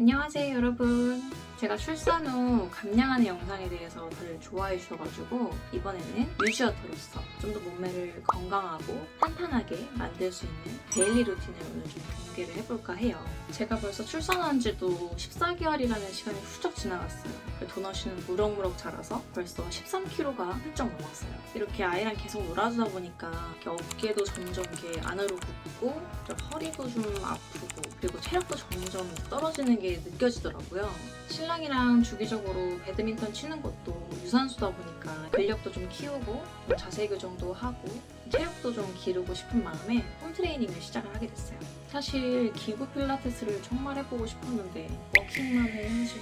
안녕하세요 여러분. 제가 출산 후 감량하는 영상에 대해서 다들 좋아해 주셔가지고 이번에는 유지어터로서 좀 더 몸매를 건강하고 탄탄하게 만들 수 있는 데일리 루틴을 오늘 좀 공개를 해볼까 해요. 제가 벌써 출산한 지도 14개월이라는 시간이 훌쩍 지나갔어요 도너씨는 무럭무럭 자라서 벌써 13kg가 훌쩍 넘었어요 이렇게 아이랑 계속 놀아주다 보니까 어깨도 점점 이렇게 안으로 굽고 좀 허리도 좀 아프고 그리고 체력도 점점 떨어지는 게 느껴지더라고요. 신랑이랑 주기적으로 배드민턴 치는 것도 유산소다 보니까 근력도 좀 키우고 좀 자세 교정도 하고 체력도 좀 기르고 싶은 마음에 홈트레이닝을 시작을 하게 됐어요. 사실 기구 필라테스를 정말 해보고 싶었는데 워킹만 해야지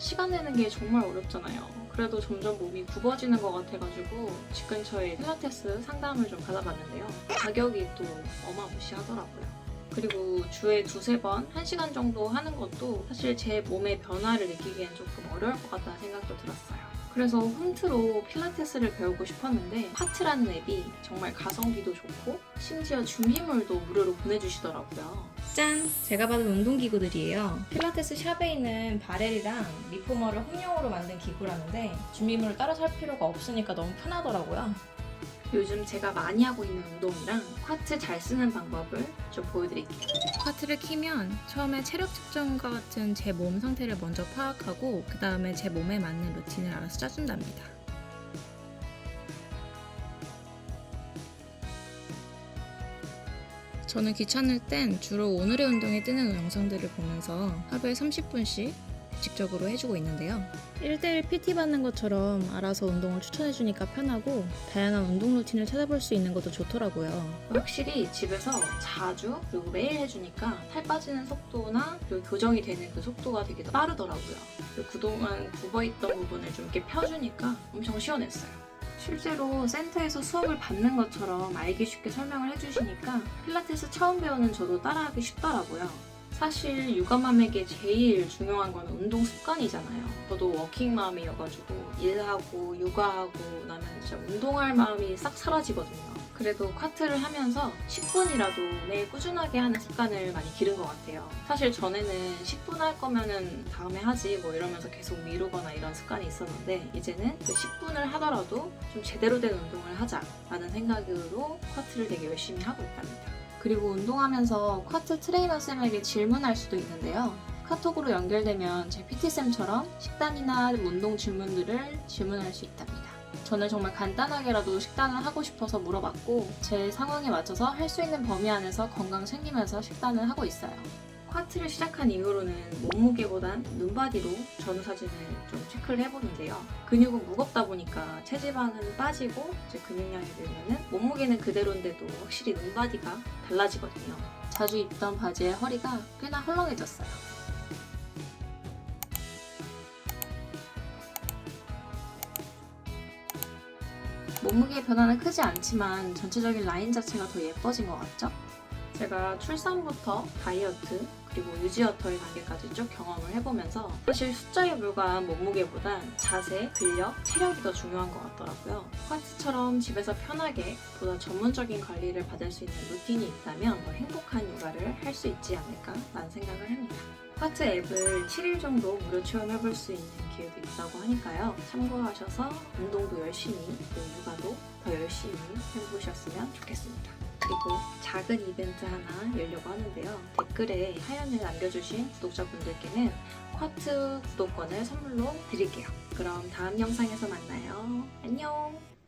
시간 내는 게 정말 어렵잖아요. 그래도 점점 몸이 굽어지는 것 같아가지고 집 근처에 필라테스 상담을 좀 받아봤는데요. 가격이 또 어마무시하더라고요. 그리고 주에 두세 번, 한 시간 정도 하는 것도 사실 제 몸의 변화를 느끼기엔 조금 어려울 것 같다는 생각도 들었어요. 그래서 홈트로 필라테스를 배우고 싶었는데 파트라는 앱이 정말 가성비도 좋고 심지어 준비물도 무료로 보내주시더라고요. 짠! 제가 받은 운동기구들이에요. 필라테스 샵에 있는 바렐이랑 리포머를 혼용으로 만든 기구라는데 준비물을 따로 살 필요가 없으니까 너무 편하더라고요. 요즘 제가 많이 하고 있는 운동이랑 쿼트 잘 쓰는 방법을 좀 보여드릴게요. 쿼트를 키면 처음에 체력 측정과 같은 제 몸 상태를 먼저 파악하고 그 다음에 제 몸에 맞는 루틴을 알아서 짜준답니다. 저는 귀찮을 땐 주로 오늘의 운동에 뜨는 영상들을 보면서 하루에 30분씩 규칙적으로 해주고 있는데요. 1대1 PT 받는 것처럼 알아서 운동을 추천해주니까 편하고 다양한 운동 루틴을 찾아볼 수 있는 것도 좋더라고요. 확실히 집에서 자주 그리고 매일 해주니까 살 빠지는 속도나 그리고 교정이 되는 그 속도가 되게 더 빠르더라고요. 그리고 그동안 굽어있던 부분을 좀 이렇게 펴주니까 엄청 시원했어요. 실제로 센터에서 수업을 받는 것처럼 알기 쉽게 설명을 해주시니까 필라테스 처음 배우는 저도 따라하기 쉽더라고요. 사실 육아맘에게 제일 중요한 건 운동 습관이잖아요. 저도 워킹맘이어가지고 일하고 육아하고 나면 진짜 운동할 마음이 싹 사라지거든요. 그래도 쿼트를 하면서 10분이라도 매일 꾸준하게 하는 습관을 많이 기른 것 같아요. 사실 전에는 10분 할 거면은 다음에 하지 뭐 이러면서 계속 미루거나 이런 습관이 있었는데 이제는 그 10분을 하더라도 좀 제대로 된 운동을 하자라는 생각으로 쿼트를 되게 열심히 하고 있답니다. 그리고 운동하면서 쿼트 트레이너 쌤에게 질문할 수도 있는데요. 카톡으로 연결되면 제 PT쌤처럼 식단이나 운동 질문들을 질문할 수 있답니다. 저는 정말 간단하게라도 식단을 하고 싶어서 물어봤고 제 상황에 맞춰서 할 수 있는 범위 안에서 건강 챙기면서 식단을 하고 있어요. 쿼트를 시작한 이후로는 몸무게보단 눈바디로 전후 사진을 좀 체크를 해보는데요. 근육은 무겁다 보니까 체지방은 빠지고 이제 근육량이 늘면은 몸무게는 그대로인데도 확실히 눈바디가 달라지거든요. 자주 입던 바지의 허리가 꽤나 헐렁해졌어요. 몸무게 변화는 크지 않지만 전체적인 라인 자체가 더 예뻐진 것 같죠? 제가 출산부터 다이어트 그리고 유지어터의 단계까지 쭉 경험을 해보면서 사실 숫자에 불과한 몸무게보단 자세, 근력, 체력이 더 중요한 것 같더라고요. 쿼트처럼 집에서 편하게 보다 전문적인 관리를 받을 수 있는 루틴이 있다면 더 행복한 육아를 할 수 있지 않을까 라는 생각을 합니다. 쿼트 앱을 7일 정도 무료 체험해볼 수 있는 기회도 있다고 하니까요. 참고하셔서 운동도 열심히 육아도 더 열심히 해보셨으면 좋겠습니다. 그리고 작은 이벤트 하나 열려고 하는데요. 댓글에 사연을 남겨주신 구독자분들께는 쿼트 구독권을 선물로 드릴게요. 그럼 다음 영상에서 만나요. 안녕!